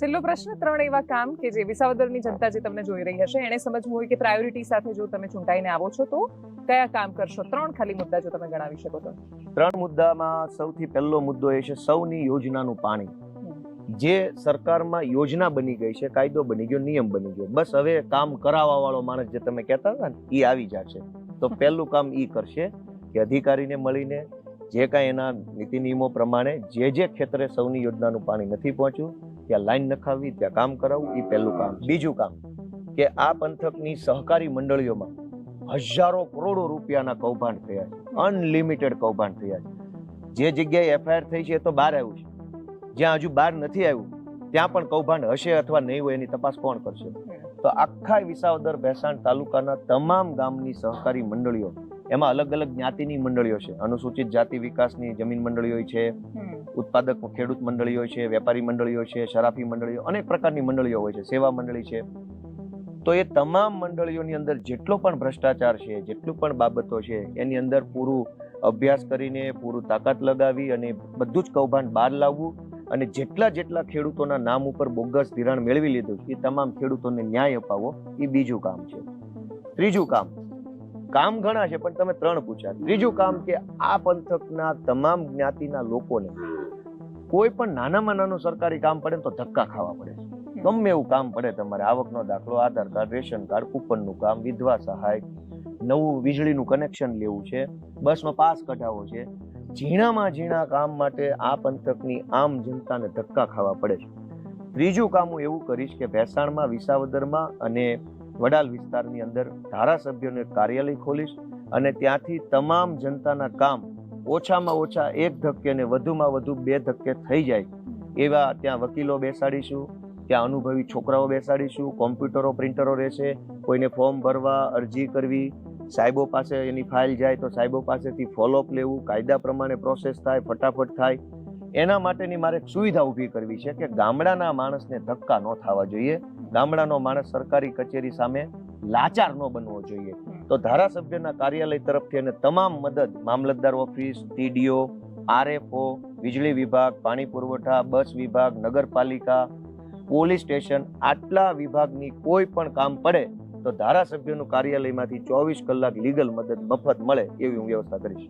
છેલ્લો પ્રશ્ન ત્રણ એવા કામ કે જે વિસાવદરની જનતા જે તમને જોઈ રહી હશે એને સમજવું હોય કે પ્રાયોરિટી સાથે જો તમે ચૂંટાઈને આવો છો તો કયા કામ કરશો? ત્રણ ખાલી મુદ્દા જો તમે ગણાવી શકો તો. ત્રણ મુદ્દામાં સૌથી પહેલો મુદ્દો એ છે સૌની યોજનાનું પાણી. જે સરકારમાં યોજના બની ગઈ છે કાયદો બની ગયો નિયમ બની ગયો બસ હવે કામ કરાવવા વાળો માણસ જે તમે કહેતા હતા ને એ આવી જશે. તો પહેલું કામ એ કરશે કે અધિકારીને મળીને જે કાંઈ એના નીતિ નિયમો પ્રમાણે જે જે ક્ષેત્રે સૌની યોજનાનું પાણી નથી પહોંચ્યું ત્યાં લાઈન નખાવી, ત્યાં કામ કરાવવું એ પહેલું કામ. બીજું કામ કે આ પંથકની સહકારી મંડળીઓમાં હજારો કરોડો રૂપિયાના કૌભાંડ થયા છે. અનલિમિટેડ કૌભાંડ થયા છે. જે જગ્યાએ એફઆઈઆર થઈ છે એ તો બહાર આવ્યું છે. જ્યાં હજુ બહાર નથી આવ્યું, ત્યાં પણ કૌભાંડ હશે અથવા નહીં હોય એની તપાસ કોણ કરશે? તો આખા વિસાવદર ભેસાણ તાલુકાના તમામ ગામની સહકારી મંડળીઓ એમાં અલગ અલગ જ્ઞાતિની મંડળીઓ છે. અનુસૂચિત જાતિ વિકાસની જમીન મંડળીઓ છે ઉત્પાદક ખેડૂત મંડળીઓ છે વેપારી મંડળીઓ છે શરાફી મંડળીઓ અનેક પ્રકારની મંડળીઓ હોય છે સેવા મંડળી છે. તો એ તમામ મંડળીઓની અંદર જેટલો પણ ભ્રષ્ટાચાર છે જેટલું પણ બાબતો છે એની અંદર પૂરું અભ્યાસ કરીને પૂરું તાકાત લગાવી અને બધું જ કૌભાંડ બહાર લાવવું અને જેટલા જેટલા ખેડૂતોના નામ ઉપર બોગસ ધિરાણ મેળવી લીધું એ તમામ ખેડૂતોને ન્યાય અપાવો, એ બીજું કામ છે. ત્રીજું કામ. કામ ઘણા છે, પણ તમે ત્રણ પૂછ્યા. ત્રીજું કામ કે આ પંથકના તમામ જ્ઞાતિના લોકોને કોઈ પણ નાનામાં નાનું સરકારી કામ પડે તો ધક્કા ખાવા પડે ગમે એવું કામ પડે તમારે, આવકનો દાખલો, આધાર કાર્ડ, રેશન કાર્ડ, કૂપનનું કામ, વિધવા સહાય, નવું વીજળીનું કનેક્શન લેવું છે, બસનો પાસ કઢાવવો છે ઝીણામાં ઝીણા કામ માટે આ પંથકની આમ જનતાને ધક્કા ખાવા પડે છે. ત્રીજું કામ હું એવું કરીશ કે ભેસાણમાં, વિસાવદરમાં અને વડાલ વિસ્તારની અંદર ધારાસભ્યોને કાર્યાલય ખોલીશ અને ત્યાંથી તમામ જનતાના કામ ઓછામાં ઓછા એક ધક્કે ને વધુમાં વધુ બે ધક્કે થઈ જાય એવા ત્યાં વકીલો બેસાડીશું, ત્યાં અનુભવી છોકરાઓ બેસાડીશું, કોમ્પ્યુટરો, પ્રિન્ટરો રહેશે, કોઈને ફોર્મ ભરવા અરજી કરવી સાહેબો પાસે એની ફાઇલ જાય તો સાહેબો પાસેથી ફોલોઅપ લેવું, કાયદા પ્રમાણે પ્રોસેસ થાય, ફટાફટ થાય. એના માટેની મારે સુવિધા ઊભી કરવી છે કે ગામડાના માણસને ધક્કા ન થવા જોઈએ. ગામડાનો માણસ સરકારી કચેરી સામે લાચાર ન બનવો જોઈએ. તો ધારાસભ્યના કાર્યાલય તરફથી અને તમામ મદદ, મામલતદાર ઓફિસ, ટીડીઓ, આરએફઓ, વીજળી વિભાગ, પાણી પુરવઠા, બસ વિભાગ, નગરપાલિકા, પોલીસ સ્ટેશન, આટલા વિભાગની કોઈ પણ કામ પડે તો ધારાસભ્યનું કાર્યાલયમાંથી ચોવીસ કલાક લીગલ મદદ મફત મળે એવી હું વ્યવસ્થા કરીશ.